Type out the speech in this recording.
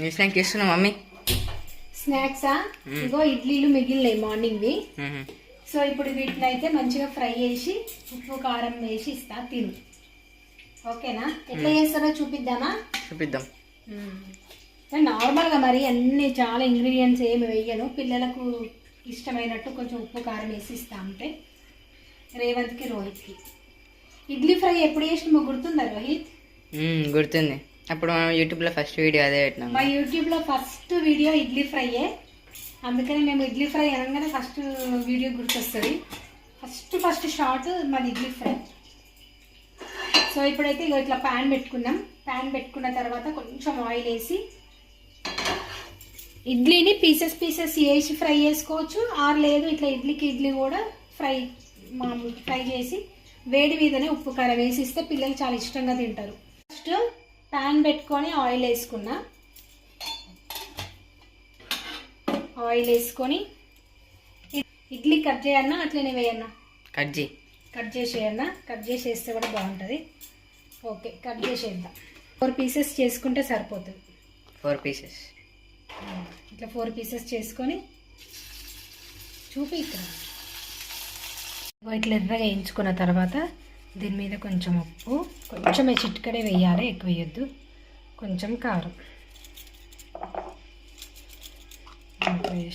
నీ snack mummy? స్నాక్సా? ఇగో ఇడ్లీలు మిగిలినాయి మార్నింగ్వి so ఇప్పుడు వీటిని అయితే మంచిగా ఫ్రై చేసి ఉప్పు కారం వేసి ఇస్తా తిను. ఓకేనా? ఎట్లా చేస్తారో చూపిద్దామా? చూపిద్దాం. నార్మల్గా మరి అన్ని చాలా ఇంగ్రీడియంట్స్ ఏమి వేయను. పిల్లలకు ఇష్టమైనట్టు కొంచెం ఉప్పు కారం వేసి ఇస్తా ఉంటే రేవంత్కి రోహిత్కి. ఇడ్లీ ఫ్రై ఎప్పుడు చేసినామో గుర్తుందా రోహిత్? గుర్తుంది. అప్పుడు మనం యూట్యూబ్లో ఫస్ట్ వీడియో అదే పెట్టినాం మా యూట్యూబ్లో ఫస్ట్ వీడియో ఇడ్లీ ఫ్రైయే అందుకని మేము ఇడ్లీ ఫ్రై అనగానే ఫస్ట్ వీడియో గుర్తొస్తుంది. ఫస్ట్ ఫస్ట్ షార్ట్ మాది ఇడ్లీ ఫ్రై. సో ఇప్పుడైతే ఇగో ఇట్లా ప్యాన్ పెట్టుకున్నాం. ప్యాన్ పెట్టుకున్న తర్వాత కొంచెం ఆయిల్ వేసి ఇడ్లీని పీసెస్ పీసెస్ వేసి ఫ్రై చేసుకోవచ్చు. ఆర్ లేదు ఇట్లా ఇడ్లీకి ఇడ్లీ కూడా ఫ్రై మామూలు ఫ్రై చేసి వేడి మీదనే ఉప్పు కారం వేసి ఇస్తే పిల్లలు చాలా ఇష్టంగా తింటారు. ఫస్ట్ ప్యాన్ పెట్టుకొని ఆయిల్ వేసుకున్నా. ఆయిల్ వేసుకొని ఇడ్లీ కట్ చేయన్నా అట్లనే వేయన్నా. కట్ చేయి. కట్ చేసేయన్నా కట్ చేసి వేస్తే కూడా బాగుంటుంది. ఓకే కట్ చేసేద్దాం. ఫోర్ పీసెస్ చేసుకుంటే సరిపోతుంది. Four pieces. ఇట్లా ఫోర్ పీసెస్ చేసుకొని చూపి ఇక్కడ. ఇట్లా ఎర్రగా వేయించుకున్న తర్వాత దీని మీద కొంచెం ఉప్పు కొంచెం చిటికడే వేయాలి ఎక్కువ వేయొద్దు. కొంచెం కారం. వేసి